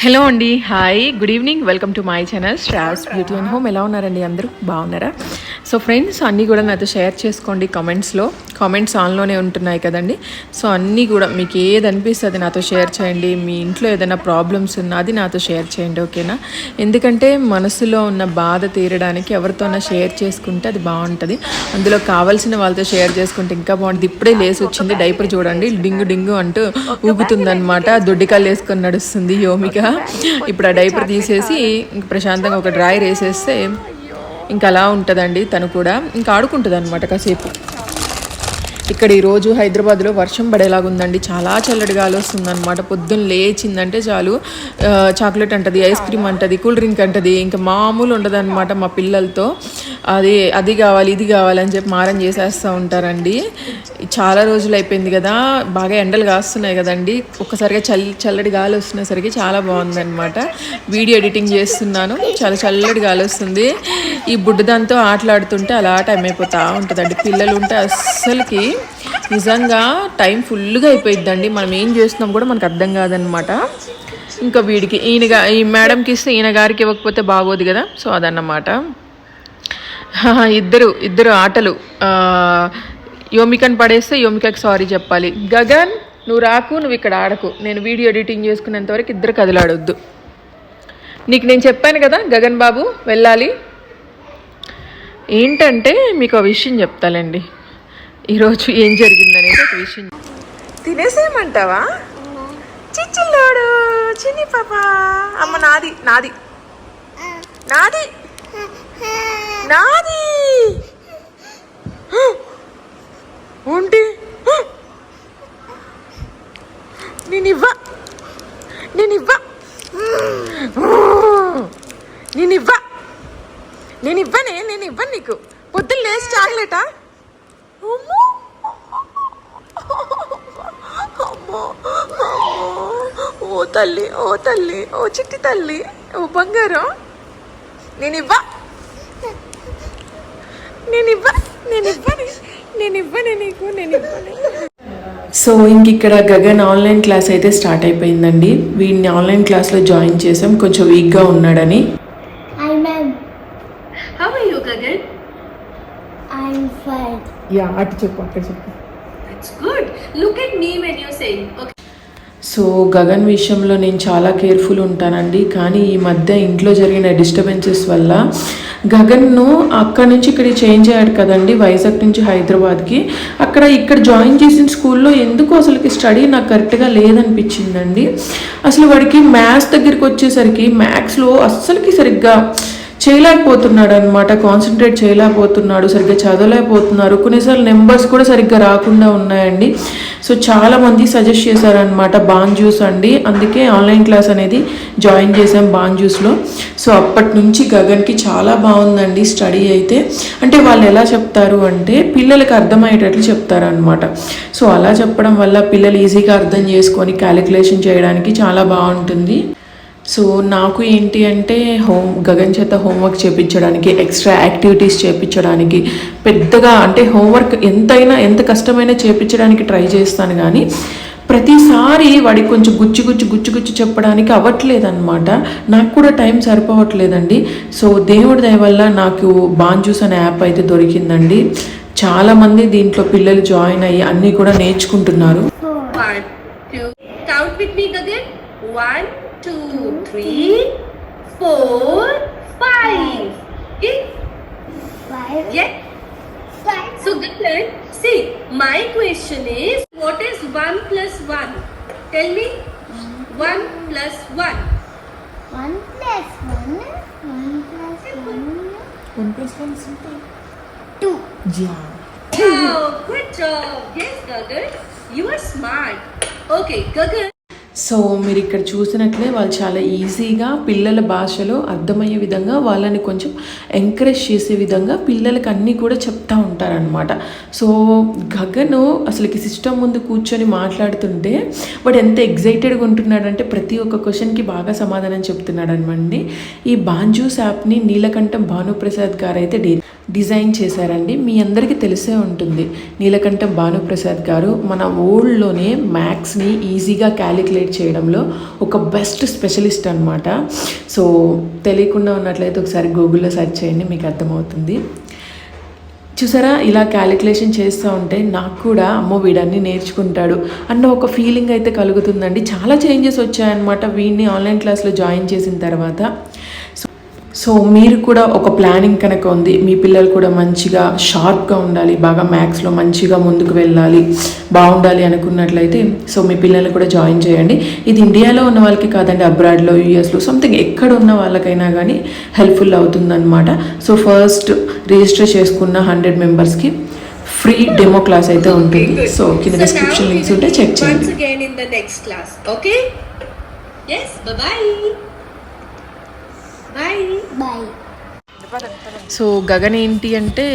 Hello అండి hi good evening welcome to my channel straws beauty and home. ఎలా ఉన్నారండి అందరూ? బాగున్నారా? సో ఫ్రెండ్స్ అన్నీ కూడా నాతో షేర్ చేసుకోండి కామెంట్స్లో కామెంట్స్ ఆన్లోనే ఉంటున్నాయి కదండి. సో అన్నీ కూడా మీకు ఏది అనిపిస్తుంది నాతో షేర్ చేయండి. మీ ఇంట్లో ఏదైనా ప్రాబ్లమ్స్ ఉన్నా అది నాతో షేర్ చేయండి ఓకేనా ఎందుకంటే మనసులో ఉన్న బాధ తీరడానికి ఎవరితోనా షేర్ చేసుకుంటే అది బాగుంటుంది. అందులో కావాల్సిన వాళ్ళతో షేర్ చేసుకుంటే ఇంకా బాగుంటుంది. ఇప్పుడే లేసి వచ్చింది డైపర్ చూడండి. డింగు డింగు అంటూ ఊగుతుందనమాట దొడ్డికాలు వేసుకొని నడుస్తుంది యోమిక. ఇప్పుడు ఆ డైపర్ తీసేసి ప్రశాంతంగా ఒక డ్రాయర్ వేసేస్తే ఇంకా అలా ఉంటుందండి తను కూడా. ఇంకా ఆడుకుంటుంది అనమాట కాసేపు. ఇక్కడ ఈరోజు హైదరాబాద్లో వర్షం పడేలాగా ఉందండి చాలా చల్లటి గాలి వస్తుందన్నమాట పొద్దున్న లేచిందంటే చాలు. చాక్లెట్ అంటది ఐస్ క్రీమ్ అంటది కూల్ డ్రింక్ అంటది. ఇంకా మామూలు ఉండదన్నమాట మా పిల్లలతో. అది అది కావాలి ఇది కావాలని చెప్పి మారం చేసేస్తూ ఉంటారండి. చాలా రోజులు అయిపోయింది కదా. బాగా ఎండలు కాస్తున్నాయి కదండి. ఒక్కసారిగా చల్ చల్లటి గాలి వస్తున్నసరికి చాలా బాగుందన్నమాట. వీడియో ఎడిటింగ్ చేస్తున్నాను. చాలా చల్లటి గాలి వస్తుంది. ఈ బుడ్డదాంతో ఆటలాడుతుంటే అలా టైం అయిపోతూ ఉంటుందండి. పిల్లలు ఉంటే అస్సలకి నిజంగా టైం ఫుల్గా అయిపోయిద్దండి. మనం ఏం చేస్తున్నాం కూడా మనకు అర్థం కాదనమాట. ఇంకా వీడికి ఈయనగా ఈ మేడంకి ఇస్తే ఈయన గారికి ఇవ్వకపోతే బాగోదు కదా. సో అదన్నమాట. ఇద్దరు ఇద్దరు ఆటలు. ఆ, యోమికని పడేస్తే యోమికకి సారీ చెప్పాలి. గగన్ నువ్వు రాకు నువ్వు ఇక్కడ ఆడకు. నేను వీడియో ఎడిటింగ్ చేసుకునేంత వరకు ఇద్దరు కదలాడొద్దు. నీకు నేను చెప్పాను కదా గగన్ బాబు వెళ్ళాలి. ఏంటంటే మీకు ఒక విషయం చెప్తాలండి. ఈరోజు ఏం జరిగిందనేది ఒక విషయం. తినేసేయమంటావా? చిచ్చిల్లోడు చిన్ని పాప. అమ్మ నాది నాది. నాది. నాది. ఉంటి నేను ఇవ్వ నేను ఇవ్వ నేను ఇవ్వ నేను ఇవ్వనే నేను ఇవ్వను నీకు. పొద్దున్న లేచి చాక్లెటా అమ్మో అమ్మో అమ్మో. ఓ తల్లి ఓ తల్లి ఓ చిట్టి తల్లి ఓ బంగారం. నేను ఇవ్వ. నేను ఇవ్వ నేను ఇవ్వని నేను ఇవ్వని నీకు నేను ఇవ్వని. సో ఇంక ఇక్కడ గగన్ ఆన్లైన్ క్లాస్ అయితే స్టార్ట్ అయిపోయిందండి. వీడిని ఆన్లైన్ క్లాస్లో జాయిన్ చేసాం కొంచెం వీక్గా ఉన్నాడని. యా అటు చెప్పు అక్కడ చెప్పు. It's good look at me when you saying, okay so Gagan విషయంలో నేను చాలా కేర్ఫుల్ ఉంటానండి. కానీ ఈ మధ్య ఇంట్లో జరిగిన డిస్టర్బెన్సెస్ వల్ల గగన్ను అక్కడ నుంచి ఇక్కడికి చేంజ్ అయ్యాడు కదండి వైజాగ్ నుంచి హైదరాబాద్కి. అక్కడ ఇక్కడ జాయిన్ చేసిన స్కూల్లో ఎందుకు అసలుకి స్టడీ నాకు కరెక్ట్గా లేదనిపించిందండి. అసలు వాడికి మ్యాథ్స్ దగ్గరికి వచ్చేసరికి మ్యాథ్స్లో అస్సలకి సరిగ్గా చేయలేకపోతున్నాడు అనమాట కాన్సన్ట్రేట్ చేయలేకపోతున్నాడు సరిగ్గా చదవలేకపోతున్నారు. కొన్నిసార్లు నెంబర్స్ కూడా సరిగ్గా రాకుండా ఉన్నాయండి. సో చాలా మంది సజెస్ట్ చేశారనమాట బాన్ జ్యూస్ అండి. అందుకే ఆన్లైన్ క్లాస్ అనేది జాయిన్ చేసాం బాన్ జ్యూస్లో సో అప్పటి నుంచి గగన్కి చాలా బాగుందండి స్టడీ అయితే. అంటే వాళ్ళు ఎలా చెప్తారు అంటే పిల్లలకి అర్థమయ్యేటట్లు చెప్తారనమాట సో అలా చెప్పడం వల్ల పిల్లలు ఈజీగా అర్థం చేసుకొని క్యాలిక్యులేషన్ చేయడానికి చాలా బాగుంటుంది. సో నాకు ఏంటి అంటే హోమ్ గగన్ చేత హోంవర్క్ చేయించడానికి ఎక్స్ట్రా యాక్టివిటీస్ చేయించడానికి పెద్దగా అంటే హోంవర్క్ ఎంతైనా ఎంత కష్టమైనా చేపించడానికి ట్రై చేస్తాను కానీ ప్రతిసారి వాడికి కొంచెం గుచ్చి గుచ్చి గుచ్చి గుచ్చి చెప్పడానికి అవ్వట్లేదన్నమాట. నాకు కూడా టైం సరిపోవట్లేదండి. సో దేవుడి దయ వల్ల నాకు బాన్ అనే యాప్ అయితే దొరికిందండి. చాలామంది దీంట్లో పిల్లలు జాయిన్ అయ్యి అన్నీ కూడా నేర్చుకుంటున్నారు. Two. Count with me, Gagan. One, two, three, four, five. Okay? Five. Yeah. Five. So, Gagan, see, my question is, what is one plus one? Tell me. One plus one. One plus one. One one plus one. one Two. Yeah. Wow, good job. Yes, Gagan. You are smart. Okay, Gagan. So మీరు ఇక్కడ చూసినట్లే వాళ్ళు చాలా ఈజీగా పిల్లల భాషలో అర్థమయ్యే విధంగా వాళ్ళని కొంచెం ఎంకరేజ్ చేసే విధంగా పిల్లలకి అన్నీ కూడా చెప్తా ఉంటారనమాట సో గగను అసలుకి సిస్టమ్ ముందు కూర్చొని మాట్లాడుతుంటే వాడు ఎంత ఎగ్జైటెడ్గా ఉంటున్నాడంటే ప్రతి ఒక్క క్వశ్చన్కి బాగా సమాధానం చెప్తున్నాడు అనమండి ఈ బాంజూస్ యాప్ని నీలకంఠం భానుప్రసాద్ గారు అయితే డి డిజైన్ చేశారండి. మీ అందరికీ తెలిసే ఉంటుంది. నీలకంఠం భానుప్రసాద్ గారు మన ఓల్డ్లోనే మ్యాథ్స్ని ఈజీగా క్యాలిక్యులేట్ చేయడంలో ఒక బెస్ట్ స్పెషలిస్ట్ అనమాట. సో తెలియకుండా ఉన్నట్లయితే ఒకసారి గూగుల్లో సెర్చ్ చేయండి మీకు అర్థమవుతుంది. చూసారా? ఇలా క్యాలిక్యులేషన్ చేస్తూ ఉంటే నాకు కూడా అమ్మో వీడన్ని నేర్చుకుంటాడు అన్న ఒక ఫీలింగ్ అయితే కలుగుతుందండి. చాలా చేంజెస్ వచ్చాయన్నమాట. వీడిని ఆన్లైన్ క్లాస్లో జాయిన్ చేసిన తర్వాత. సో మీరు కూడా ఒక ప్లానింగ్ కనుక ఉంది మీ పిల్లలు కూడా మంచిగా షార్ప్గా ఉండాలి బాగా మ్యాథ్స్లో మంచిగా ముందుకు వెళ్ళాలి బాగుండాలి అనుకున్నట్లయితే సో మీ పిల్లల్ని కూడా జాయిన్ చేయండి. ఇది ఇండియాలో ఉన్న వాళ్ళకి కాదండి అబ్రాడ్లో యూఎస్లో సంథింగ్ ఎక్కడ ఉన్న వాళ్ళకైనా కానీ హెల్ప్ఫుల్ అవుతుందన్నమాట. సో ఫస్ట్ రిజిస్టర్ చేసుకున్న హండ్రెడ్ మెంబర్స్కి ఫ్రీ డెమో క్లాస్ అయితే ఉంటుంది. సో కింద డిస్క్రిప్షన్ లింక్స్ ఉంటే చెక్ చేయండి. in బాయ్ సో గగన్ ఏంటి అంటే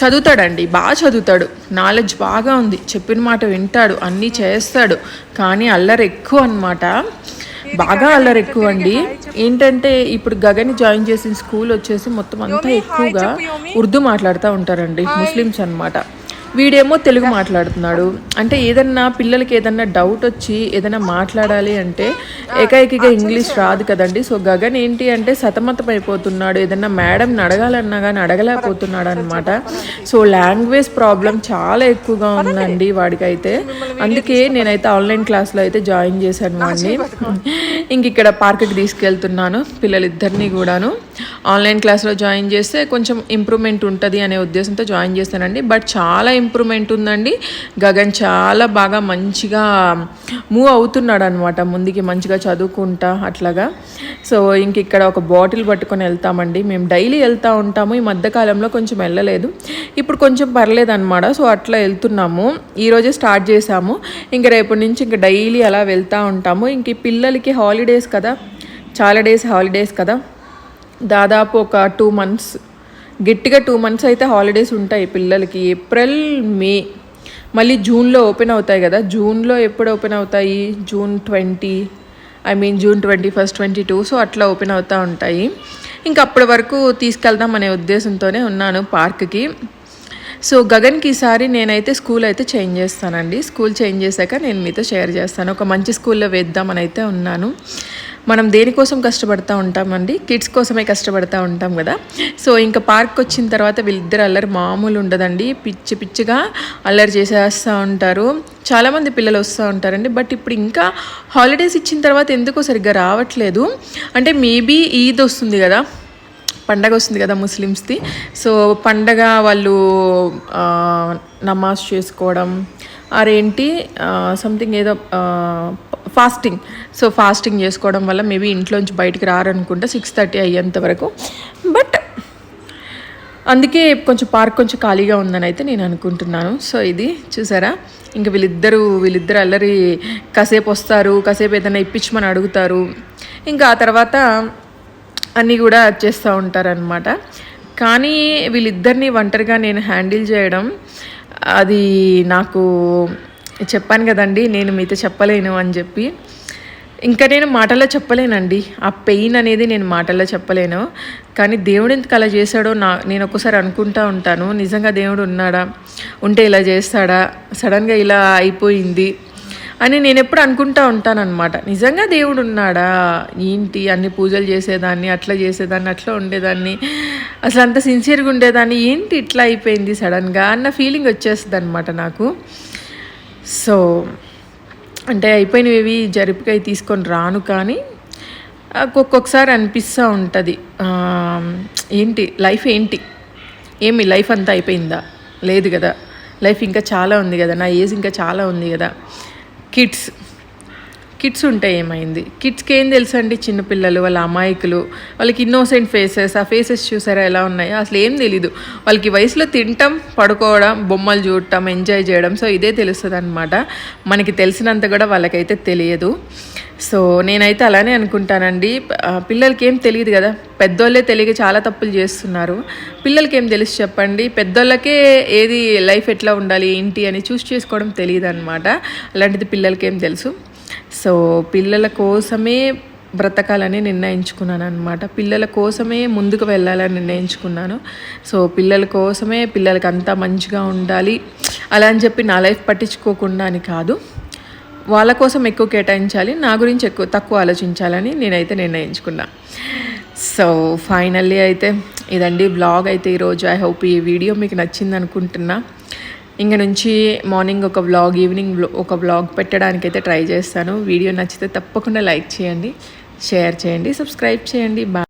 చదువుతాడండి బాగా చదువుతాడు. నాలెడ్జ్ బాగా ఉంది. చెప్పిన మాట వింటాడు అన్నీ చేస్తాడు. కానీ అల్లరి ఎక్కువ అన్నమాట. బాగా అల్లరి ఎక్కువ అండి. ఏంటంటే ఇప్పుడు గగని జాయిన్ చేసిన స్కూల్ వచ్చేసి మొత్తం అంతా ఎక్కువగా ఉర్దూ మాట్లాడుతూ ఉంటారండి ముస్లిమ్స్ అన్నమాట. వీడేమో తెలుగు మాట్లాడుతున్నాడు. అంటే ఏదన్నా పిల్లలకి ఏదన్నా డౌట్ వచ్చి ఏదైనా మాట్లాడాలి అంటే ఏకైకిగా ఇంగ్లీష్ రాదు కదండి. సో గగన్ ఏంటి అంటే సతమతం అయిపోతున్నాడు ఏదన్నా మేడం అడగాలన్నా కానీ అడగలేకపోతున్నాడు అనమాట సో లాంగ్వేజ్ ప్రాబ్లం చాలా ఎక్కువగా ఉందండి వాడికైతే. అందుకే నేనైతే ఆన్లైన్ క్లాస్లో అయితే జాయిన్ చేశాను వాడిని ఇంక ఇక్కడ పార్క్కి తీసుకెళ్తున్నాను పిల్లలిద్దరినీ కూడాను. ఆన్లైన్ క్లాస్లో జాయిన్ చేస్తే కొంచెం ఇంప్రూవ్మెంట్ ఉంటుంది అనే ఉద్దేశంతో జాయిన్ చేశానండి. బట్ చాలా ఇంప్రూవ్మెంట్ ఉందండి. గగన్ చాలా బాగా మంచిగా మూవ్ అవుతున్నాడు అనమాట ముందుకి మంచిగా చదువుకుంటా అట్లాగా. సో ఇంక ఇక్కడ ఒక బాటిల్ పట్టుకొని వెళ్తామండి. మేము డైలీ వెళ్తూ ఉంటాము. ఈ మధ్యకాలంలో కొంచెం వెళ్ళలేదు. ఇప్పుడు కొంచెం పర్లేదు అనమాట సో అట్లా వెళ్తున్నాము. ఈరోజే స్టార్ట్ చేసాము ఇంక రేపటి నుంచి ఇంక డైలీ అలా వెళ్తూ ఉంటాము. ఇంక పిల్లలకి హాలిడేస్ కదా. చాలా డేస్ హాలిడేస్ కదా. దాదాపు ఒక టూ మంత్స్ గట్టిగా టూ మంత్స్ అయితే హాలిడేస్ ఉంటాయి పిల్లలకి. ఏప్రిల్ మే మళ్ళీ జూన్లో ఓపెన్ అవుతాయి కదా. జూన్లో ఎప్పుడు ఓపెన్ అవుతాయి? June twenty I mean June twenty first twenty two so అట్లా ఓపెన్ అవుతూ ఉంటాయి. ఇంకా అప్పటి వరకు తీసుకెళ్దాం అనే ఉద్దేశంతోనే ఉన్నాను పార్క్కి. సో గగన్కి ఈసారి నేనైతే స్కూల్ అయితే చేంజ్ చేస్తానండి. స్కూల్ చేంజ్ చేశాక నేను మీతో షేర్ చేస్తాను. ఒక మంచి స్కూల్లో వేద్దామని అయితే ఉన్నాను. మనం దేనికోసం కష్టపడతా ఉంటామండి? కిడ్స్ కోసమే కష్టపడతా ఉంటాం కదా. సో ఇంకా పార్క్ వచ్చిన తర్వాత వీళ్ళిద్దరు అల్లరి మామూలు ఉండదండి. పిచ్చి పిచ్చిగా అల్లరి చేసేస్తూ ఉంటారు. చాలామంది పిల్లలు వస్తూ ఉంటారండి. బట్ ఇప్పుడు ఇంకా హాలిడేస్ ఇచ్చిన తర్వాత ఎందుకో సరిగ్గా రావట్లేదు. అంటే మేబీ ఈద్ వస్తుంది కదా. పండగ వస్తుంది కదా ముస్లిమ్స్ది. సో పండగ వాళ్ళు నమాజ్ చేసుకోవడం అరేంటి సంథింగ్ ఏదో ఫాస్టింగ్. సో ఫాస్టింగ్ చేసుకోవడం వల్ల మేబీ ఇంట్లోంచి బయటికి రారనుకుంటా సిక్స్ థర్టీ అయ్యేంత వరకు. బట్ అందుకే కొంచెం పార్క్ కొంచెం ఖాళీగా ఉందని అయితే నేను అనుకుంటున్నాను. సో ఇది చూసారా? ఇంకా వీళ్ళిద్దరూ వీళ్ళిద్దరు అల్లరి కాసేపు వస్తారు కాసేపు ఏదైనా ఇప్పించమని అడుగుతారు. ఇంకా ఆ తర్వాత అన్నీ కూడా చేస్తూ ఉంటారనమాట కానీ వీళ్ళిద్దరిని ఒంటరిగా నేను హ్యాండిల్ చేయడం అది నాకు చెప్పాను కదండి నేను మీతో చెప్పలేను అని చెప్పి. ఇంకా నేను మాటల్లో చెప్పలేనండి. ఆ పెయిన్ అనేది నేను మాటల్లో చెప్పలేను. కానీ దేవుడు ఎందుకు అలా చేశాడో నా నేను ఒక్కసారి అనుకుంటా ఉంటాను. నిజంగా దేవుడు ఉన్నాడా? ఉంటే ఇలా చేస్తాడా? సడన్గా ఇలా అయిపోయింది అని నేను ఎప్పుడు అనుకుంటా ఉంటానన్నమాట. నిజంగా దేవుడు ఉన్నాడా? ఏంటి? అన్ని పూజలు చేసేదాన్ని అట్లా చేసేదాన్ని అట్లా ఉండేదాన్ని అసలు అంత సిన్సియర్గా ఉండేదాన్ని ఏంటి ఇట్లా అయిపోయింది సడన్గా అన్న ఫీలింగ్ వచ్చేస్తుంది అనమాట నాకు. సో అంటే అయిపోయినవి జరిపికాయ తీసుకొని రాను కానీ ఒక్కొక్కసారి అనిపిస్తూ ఉంటుంది. ఏంటి లైఫ్ ఏంటి? ఏమి లైఫ్ అంతా అయిపోయిందా? లేదు కదా. లైఫ్ ఇంకా చాలా ఉంది కదా. నా ఏజ్ ఇంకా చాలా ఉంది కదా. కిడ్స్ కిడ్స్ ఉంటే ఏమైంది? కిడ్స్కి ఏం తెలుసు అండి చిన్నపిల్లలు వాళ్ళ అమాయకులు వాళ్ళకి ఇన్నోసెంట్ ఫేసెస్ ఆ ఫేసెస్ చూసారా ఎలా ఉన్నాయో? అసలు ఏం తెలీదు. వాళ్ళకి వయసులో తింటాం పడుకోవడం బొమ్మలు చూడటం ఎంజాయ్ చేయడం సో ఇదే తెలుస్తుంది అనమాట మనకి తెలిసినంత కూడా వాళ్ళకైతే తెలియదు. సో నేనైతే అలానే అనుకుంటానండి. పిల్లలకి ఏం తెలియదు కదా? పెద్దోళ్ళే తెలియక చాలా తప్పులు చేస్తున్నారు. పిల్లలకి ఏం తెలుసు చెప్పండి? పెద్దోళ్ళకే ఏది లైఫ్ ఎట్లా ఉండాలి ఏంటి అని చూస్ చేసుకోవడం తెలియదు అనమాట అలాంటిది పిల్లలకి ఏం తెలుసు. సో పిల్లల కోసమే బ్రతకాలని నిర్ణయించుకున్నాను అనమాట పిల్లల కోసమే ముందుకు వెళ్ళాలని నిర్ణయించుకున్నాను. సో పిల్లల కోసమే పిల్లలకి అంతా మంచిగా ఉండాలి అలా అని చెప్పి నా లైఫ్ పట్టించుకోకుండా అని కాదు. వాళ్ళ కోసం ఎక్కువ కేటాయించాలి నా గురించి ఎక్కువ తక్కువ ఆలోచించాలని నేనైతే నిర్ణయించుకున్నా. సో ఫైనల్లీ అయితే ఇదండి బ్లాగ్ అయితే ఈరోజు. ఐ హోప్ ఈ వీడియో మీకు నచ్చింది అనుకుంటున్నా ఇంక నుంచి మార్నింగ్ ఒక బ్లాగ్ ఈవినింగ్ ఒక బ్లాగ్ పెట్టడానికి అయితే ట్రై చేస్తాను. వీడియో నచ్చితే తప్పకుండా లైక్ చేయండి షేర్ చేయండి సబ్స్క్రైబ్ చేయండి. బాయ్